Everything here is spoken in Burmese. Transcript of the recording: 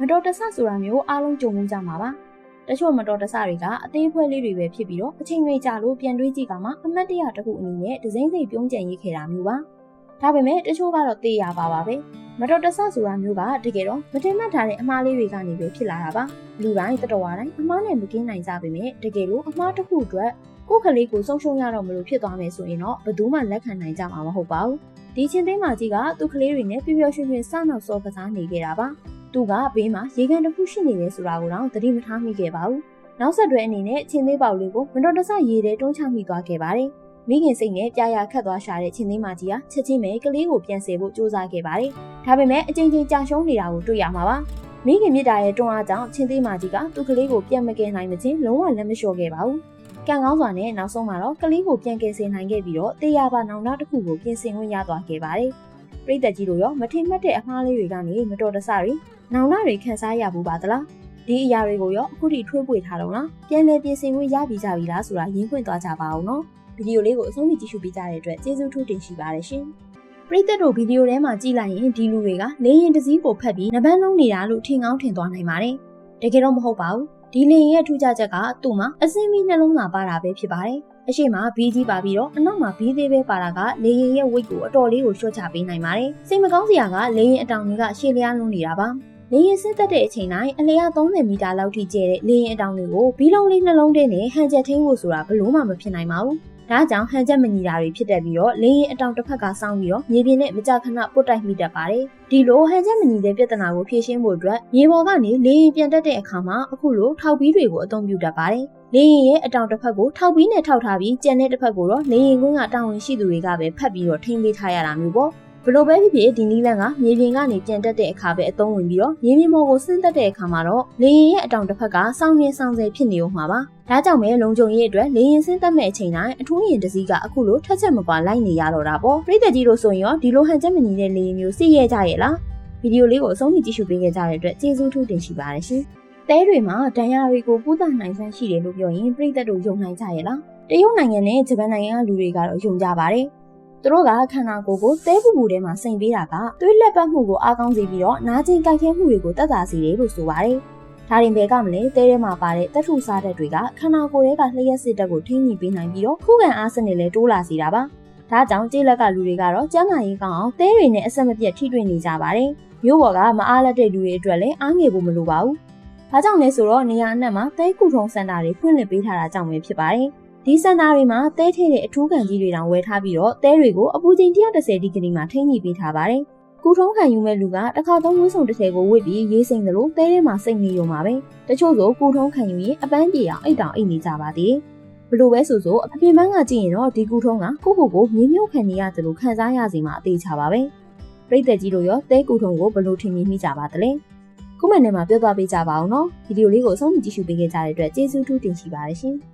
မတော်တဆဆိုတာမျိုးအားလုံးကြုံမှုကြမှာပါတချို့မတော်တဆတွေကအသေးဖွဲလေးတွေပဲဖြစ်ပြီးတော့အချိန်တွေကြာလို့ပြန်တွေးကြည့်ကမှအမတ်တရတစ်ခုအနေနဲ့ဒဇိမ့်စိတ်ပြုံးကြံရေးခဲ့တာမျိုးပါဒါပေမဲ့တချို့ကတော့သိရပါပါပဲမတော်တဆဆိုတာမျိုးကတကယ်တော့မတင်မှတ်ထားတဲ့အမှားလေးတွေကနေပဲဖြစ်လာတာပါလူတိုင်းတတော်ဝါတိုင်းအမှားနဲ့မကင်းနိုင်ကြပေမဲ့တကယ်လို့အမှားတစ်ခုအတွက်ကိုယ်ကလေးကိုဆုံးရှုံးရတော့မလို့ဖြစ်သွားမယ်ဆိုရင်တော့ဘယ်သူမှလက်ခံနိုင်ကြမှာမဟုတ်ပါဘူးဒီချင်းသိမ်းမကြီးကသူ့ကလေးတွေနဲ့ပျော်ပျော်ရွှင်ရွှင်စနောက်စောကစားနေခဲ့တာပါ သူကဘေးမှာရေကန်တစ်ခုရှိနေတယ်ဆိုတာကိုတော့သတိမထားမိခဲ့ပါဘူးနောက်ဆက်တွဲအနေနဲ့ချင်းသေးပေါက်လေးကိုမတော်တဆရေထဲတွန်းချမိသွားခဲ့ပါတယ်မိခင်စိတ်နဲ့ကြာရခတ်သွားရှာတဲ့ချင်းသိမ်းမကြီးကချက်ချင်းပဲကလေးကိုပြန်ဆယ်ဖို့ကြိုးစားခဲ့ပါတယ်ဒါပေမဲ့အချိန်ချင်းကြာရှုံးနေတာကိုတွေ့ရမှာပါမိခင်မြစ်တာရဲ့တွန်းအားကြောင့်ချင်းသေးမကြီးကသူ့ကလေးကိုပြန်မကယ်နိုင်မချင်းလုံးဝလက်မလျှော့ခဲ့ပါဘူးကံကောင်းစွာနဲ့နောက်ဆုံးမှာတော့ကလေးကိုပြန်ကယ်ဆယ်နိုင်ခဲ့ပြီးတော့တေးရပါနောင်နောက်တစ်ခုကိုပြင်ဆင်ဝင်ရသွားခဲ့ပါတယ်။ပြည်သက်ကြီးတို့ရောမထင်မှတ်တဲ့အမှားလေးတွေကနေမတော်တဆတွေ နောင်လာတွေခန်းစားရဘူးပါသလား။ဒီအရာတွေကိုရောအခုထိထွေးပွေထားတော့လား။ပြန်လည်ပြင်ဆင်ဝင်ရပြီးကြပြီလားဆိုတာရင်းခွင့်သွားကြပါအောင်နော်။ဗီဒီယိုလေးကိုအဆုံးထိကြည့်ရှုပေးကြတဲ့အတွက်ကျေးဇူးထူးတင်ရှိပါတယ်ရှင်။ပရိသတ်တို့ဗီဒီယိုထဲမှာကြည့်လိုက်ရင်ဒီလူတွေကလေရင်တစည်းကိုဖတ်ပြီးနဘန်းလုံးနေတာလို့ထင်ကောင်းထင်သွားနိုင်ပါတယ်။တကယ်တော့မဟုတ်ပါဘူး။ဒီလေရင်ရဲ့ထူးခြားချက်ကသူ့မှာအစင်းမီနှလုံးသားပါတာပဲဖြစ်ပါတယ်။အရှိမဘီးကြီးပါပြီးတော့အနောက်မှာဘီးသေးပဲပါတာကလေရင်ရဲ့ဝိတ်ကိုအတော်လေးကိုလျှော့ချပေးနိုင်ပါတယ်။စိတ်မကောင်းစရာကလေရင်အတောင်တွေကရှေ့လျားလုံးနေတာပါ။ လေရင်ဆင်းသက်တဲ့အချိန်တိုင်းအလျား30မီတာလောက်ထိကျဲတဲ့လေရင်အတောင်တွေကိုဘီးလုံးလေးနှလုံးထဲနဲ့ဟန်ချက်ထိန်းဖို့ဆိုတာဘလို့မှမဖြစ်နိုင်ပါဘူး။ဒါကြောင့်ဟန်ချက်မညီတာတွေဖြစ်တတ်ပြီးတော့လေရင်အတောင်တစ်ဖက်ကစောင်းပြီးတော့မြေပြင်နဲ့မကြာခဏပုတ်တိုက်မိတတ်ပါတယ်။ဒီလိုဟန်ချက်မညီတဲ့ပြဿနာကိုဖြေရှင်းဖို့အတွက်မြေပေါ်ကနေလေရင်ပြန်တက်တဲ့အခါမှာအခုလိုထောက်ပြီးတွေကိုအသုံးပြုတတ်ပါတယ်။လေရင်ရဲ့အတောင်တစ်ဖက်ကိုထောက်ပြီးနဲ့ထောက်ထားပြီးကျန်တဲ့တစ်ဖက်ကိုတော့လေရင်ကွင်းကတာဝန်ရှိသူတွေကပဲဖတ်ပြီးတော့ထိန်းပေးထားရတာမျိုးပေါ့။ ဘလို့ပဲဖြစ်ဖြစ်ဒီနီးလန်းကမြေပြင်ကနေပြန်တက်တဲ့အခါပဲအသုံးဝင်ပြီးတော့မြေပြင်ပေါ်ကိုဆင်းသက်တဲ့အခါမှာတော့လေရင်ရဲ့အတောင်တစ်ဖက်ကစောင်းနေဆောင်ဆယ်ဖြစ်နေဦးမှာပါ။ဒါကြောင့်ပဲလုံခြုံရေးအတွက်လေရင်ဆင်းသက်မဲ့အချိန်တိုင်းအထူးရင်တစည်းကအခုလိုထက်ချက်မကွာလိုက်နေရတော့တာပေါ့။ပြည်သက်ကြီးတို့ဆိုရင်ရောဒီလိုဟန်ချက်မညီတဲ့လေရင်မျိုးသိရကြရဲ့လား။ဗီဒီယိုလေးကိုအဆုံးထိကြည့်ရှုပေးခဲ့ကြတဲ့အတွက်ကျေးဇူးထူးတင်ရှိပါတယ်ရှင်။တဲတွေမှာဒဏ်ရာတွေကိုပူးသနိုင်ဆန်းရှိတယ်လို့ပြောရင်ပြည်သက်တို့ယုံနိုင်ကြရဲ့လား။တရုတ်နိုင်ငံနဲ့ဂျပန်နိုင်ငံကလူတွေကတော့ယုံကြပါတယ်။ သူတို့ကခန္ဓာကိုယ်ကိုသဲပူပူထဲမှာစိန်ပေးတာကသွေးလက်ပတ်မှုကိုအားကောင်းစေပြီးတော့နာကျင်ကြိုက်ခဲမှုတွေကိုတက်တာစေတယ်လို့ဆိုပါတယ်။ဒါရင်ဘယ်ကမလဲတဲထဲမှာပါတဲ့တက်ထုစားတဲ့တွေကခန္ဓာကိုယ်ထဲကလျှက်စစ်တက်ကိုထိန်းညှိပေးနိုင်ပြီးတော့ခုခံအားစနစ်လည်းတိုးလာစေတာပါ။ဒါကြောင့်ကျေးလက်ကလူတွေကတော့ကျန်းမာရေးကောင်းအောင်တဲတွေနဲ့အဆက်မပြတ်ထိတွေ့နေကြပါတယ်။မျိုးပေါ်ကမအားလက်တဲ့လူတွေအတွက်လည်းအားငယ်ဖို့မလိုပါဘူး။ဒါကြောင့်လဲဆိုတော့နေရာအနှံ့မှာတဲကုထုံစင်တာတွေဖွင့်လှစ်ပေးထားတာကြောင့်ပဲဖြစ်ပါတယ်။ ဒီစင်တာတွေမှာတဲထဲတဲ့အထူးခံကြီးတွေတောင်ဝယ်ထားပြီးတော့တဲတွေကိုအပူချိန်130ဒီဂရီမှာထိန်းညှိပေးထားပါတယ်။ကုထုံးခံယူမဲ့လူကတစ်ခါသုံးဝန်းစုံတစ်ထည်ကိုဝစ်ပြီးရေးစိမ့်သလိုတဲထဲမှာစိတ်နေရုံပါပဲ။တချို့ဆိုကုထုံးခံယူရင်အပန်းပြေအောင်အိတ်တောင်အိတ်နေကြပါသေးတယ်။ဘလို့ပဲဆိုဆိုအပြင်ပန်းကကြည့်ရင်တော့ဒီကုထုံးကကိုကိုကိုမြင်းမြုပ်ခံနေရတယ်လို့ခံစားရစီမှာအသေးချပါပဲ။ပြည်သက်ကြီးတို့ရောတဲကုထုံးကိုဘလို့ထင်မြင်မိကြပါသလဲ။ခုမှန်ထဲမှာပြောသွားပေးကြပါအောင်နော်။ဗီဒီယိုလေးကိုအဆုံးထိကြည့်ရှုပေးခဲ့ကြတဲ့အတွက်ကျေးဇူးထူးတင်ရှိပါတယ်ရှင်။